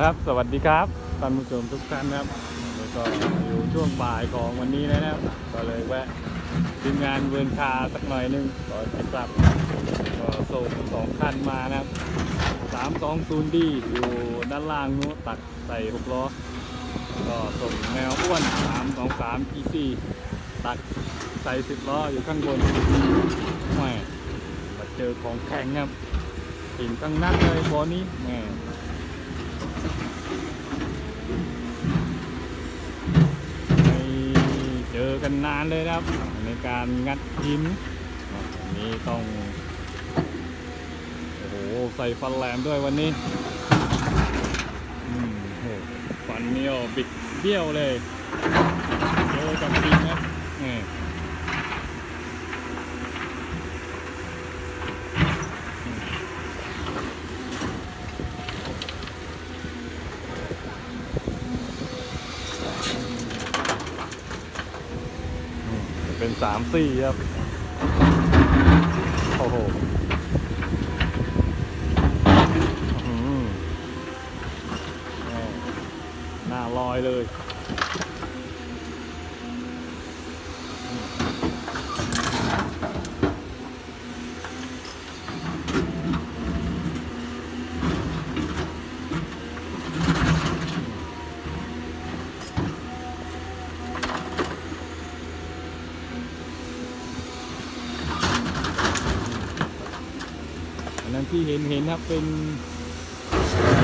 ครับ สวัสดีครับท่านผู้ชมทุกท่านนะครับแล้วก็อยู่ช่วงบ่ายของวันนี้นะครับ ก็เลยแวะทีมงานเวิร์นคาสักหน่อยหนึงก่อนจะกลับก็ส่งสองคันมานะครับสามสองศูนย์ดีอยู่ด้านล่างนู้ตักใส่หกล้อ ก็ส่งแนวอ้วนสามสองสามพีซีตักใส่สิบล้ออยู่ข้างบนแหม่มาเจอของแข็งครับหินตั้งนักเลยบอนี้แหม่ไม่ เจอกันนานเลยนะครับ ในการงัดหินวันนี้ต้อง โอ้โห ใส่ฟันแหลมด้วยวันนี้อืมโหฟันเนี่ยวบิดเบี้ยวเลยเจอกับจริงนะนี่อืมเป็น สามสี่ครับ โอ้โหหน้าลอยเลย อันนั้นที่เห็นเห็นครับเป็น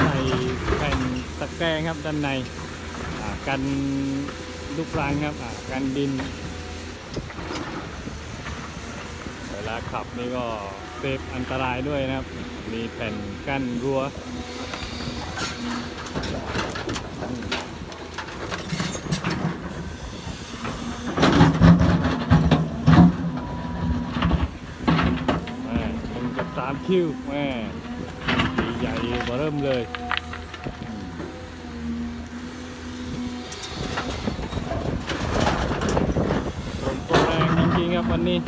ใส่แผ่นตะแกรงครับด้านในกันลูกรังครับกันดินเวลาขับนี่ก็เซฟอันตรายด้วยนะครับ มีแผ่นกั้นรั้วอืมแม่หนึ่งกับสาม คิวแม่สีใหญ่เบอเริ่มเลยฝนตกแรงจริงๆครับวันนี้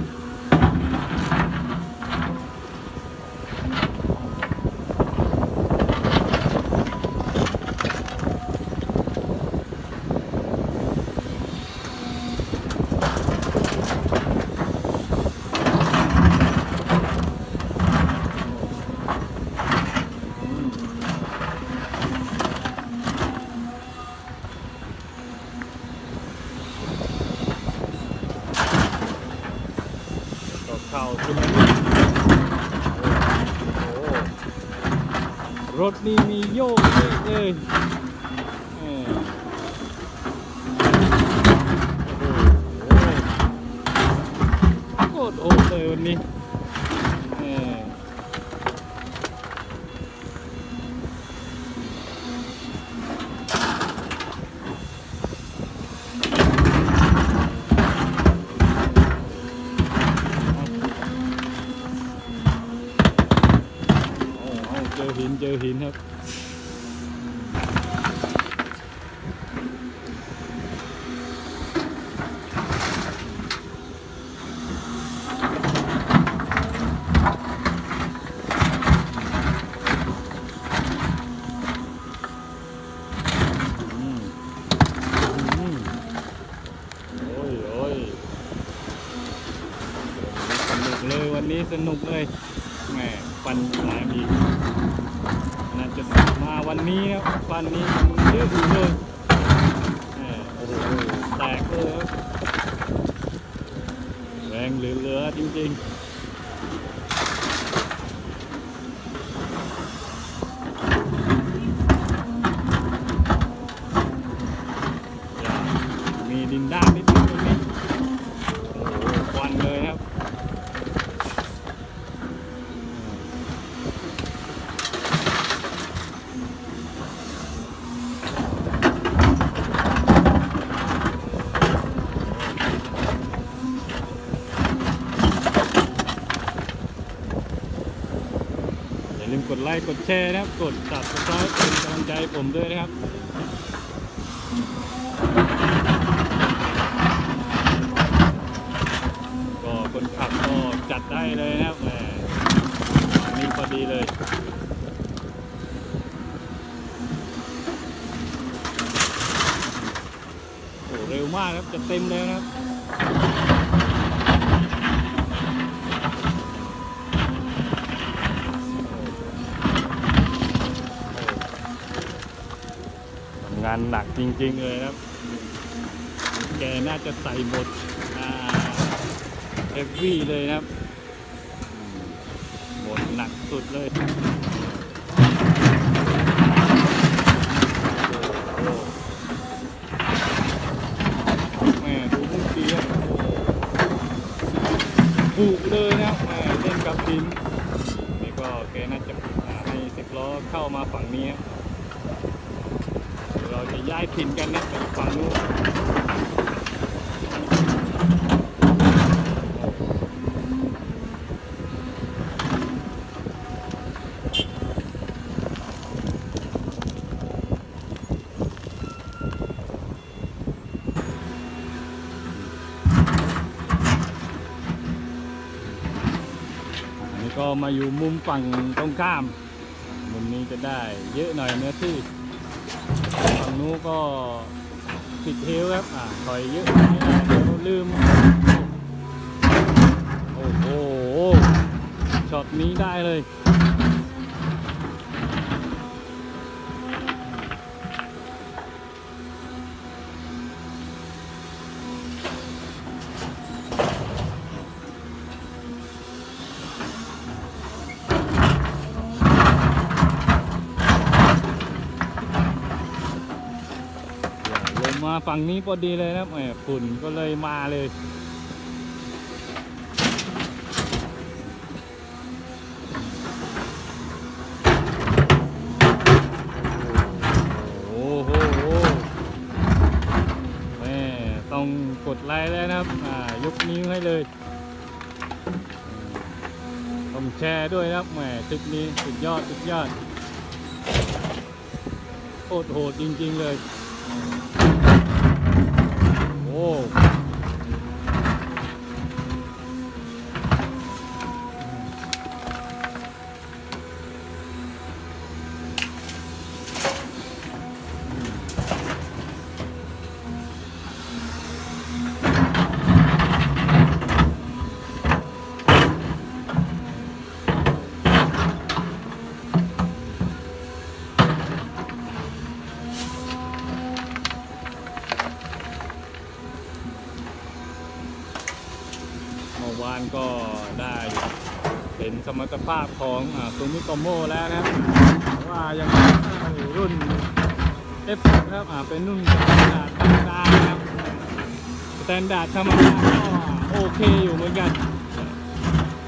เข่าขึ้นมานี่โอ้โหรถนี่มีโยกเลยเอยโอ้โหโคตรโหดเลยวันนี้ เอหินเจอหินครับ วันนี้มันเยอะอยู่เลยแหมโอ้โหแตกเลยครับแรงเหลือๆจริงๆ ลค์กดแชร์นะครับ กดตับสไคเป็นกำลังใจผมด้วยนะครับก็คนขับก็จัดได้เลยนะครับแหมนี่พอดีเลยโอ้เร็วมากครับจะเต็มแล้วนะครับ งานหนักจริง ๆ เลยครับ แกน่าจะใส่บทเอฟวีเลยครับบทหนักสุดเลยแม่ดูเมื่อกี้บุกเลยนะครับแม่เล่นกับดินนี่ก็แกน่าจะให้สิบล้อเข้ามาฝั่งนี้ครับ เราจะย้ายถิ่นกันนะไปฝั่งนู้นนี่ก็มาอยู่มุมฝั่งตรงข้าม มุมนี้จะได้เยอะหน่อยเนื้อที่ นู้ก็ติดเทลครับ อ่าถอยเยอะไม่ได้เดี๋ยวลืม โอ้โหช็อตนี้ได้เลย ฝั่งนี้พอดีเลยนะแหมฝุ่นก็เลยมาเลยโอ้โหแม่ต้องกดไลค์แล้วนะครับอ่ายกนิ้วให้เลยต้องแชร์ด้วยนะครับแหมคลิปนี้สุดยอดสุดยอดโคตรโหดจริง ๆ เลย สมรรถภาพของซูมิโตโมแล้วนะครับว่ายังรุ่น F ครับเป็นรุ่นสแตนดาร์ดธรรมดานะครับสแตนดาร์ดธรรมดาก็โอเคอยู่เหมือนกัน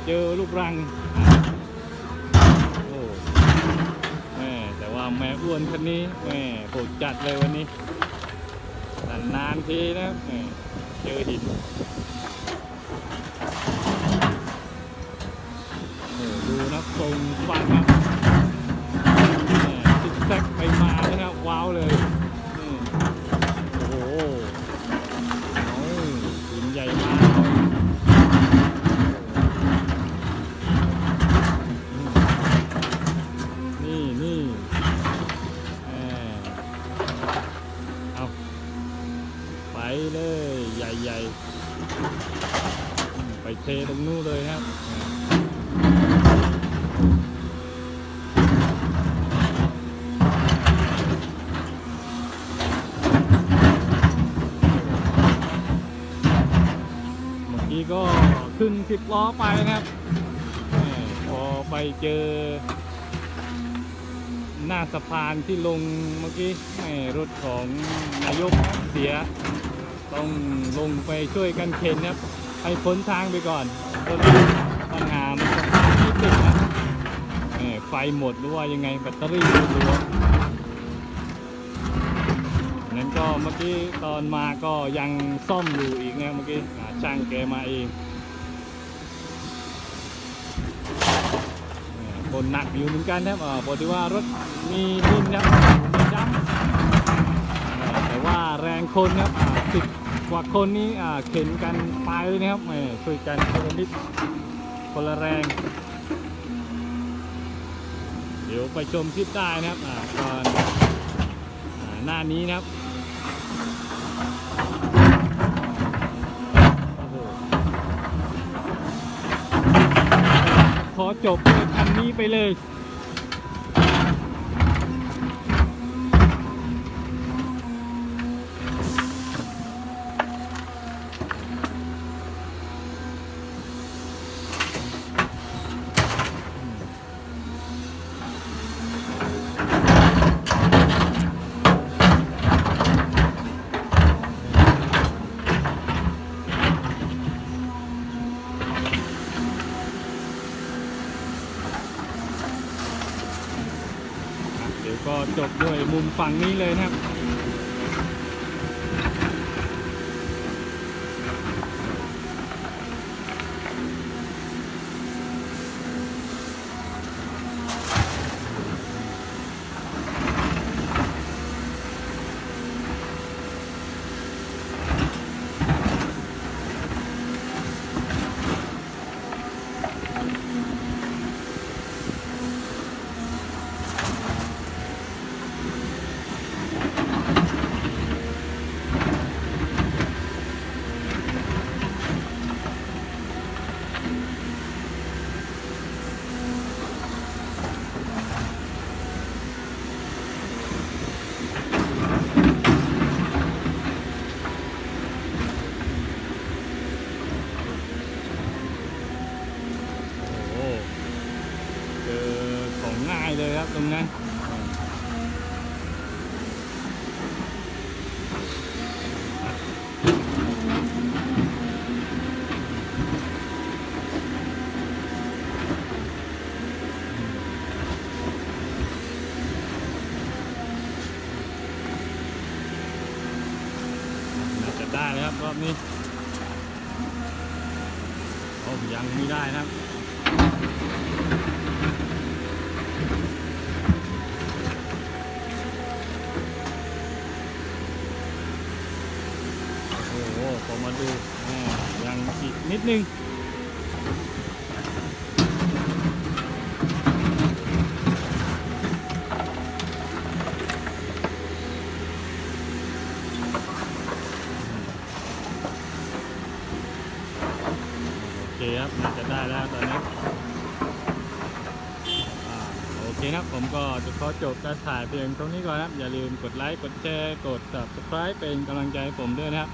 เจอลูกรังโอ้แม่แต่ว่าแม่อ้วนคันนี้แม่โหดจัดเลยวันนี้นานๆทีนะแม่เจอหิน โอ้โหดูนะ ทรงฟันครับแหม่ซิกแซกไปมานะครับว้าวเลยนี่โอ้โหเอาหินใหญ่มากนี่นี่แหม่เอาไปเลยใหญ่ๆอืมไปเทตรงนู้นเลยครับอ่า เมื่อกี้ก็ ขึ้นสิบล้อไปนะครับพอไปเจอ หน้าสะพานที่ลงเมื่อกี้แหม่รถของนายกเสีย ต้องลงไปช่วยกันเข็นครับ ให้พ้นทางไปก่อนรถปัญหามันที่ติดนะไฟหมดหรือว่ายังไงแบตเตอรี่รัวๆนั้นก็เมื่อกี้ตอนมาก็ยังซ่อมอยู่อีกนะเมื่อกี้ช่างแกมาเอง บนหนักอยู่เหมือนกันนะครับปกติว่ารถมีรุ่นนะครับมีดำแต่ว่าแรงคนครับสิบกว่าคนนี้เข็นกันไปเลยนะครับช่วยกันคนละนิดคนละแรง เดี๋ยวไปชมคลิปได้นะครับตอนหน้านี้นะครับขอจบ นี้ไปเลย ก็จบด้วยมุมฝั่งนี้เลยนะครับ โอ้โหเจอของง่ายเลยครับตรงนั้น น่าจะได้แล้วครับรอบนี้โอ้ยัง ได้นะครับโอ้โหพอมาดูยังอีกนิดนึง เคครับน่าจะได้แล้วตอนนี้โอเคนะครับผมก็จะขอจบการถ่ายเพียงตรงนี้ก่อนครับ อย่าลืมกดไลค์ กดแชร์ กด subscribe เป็นกำลังใจให้ผมด้วยนะครับ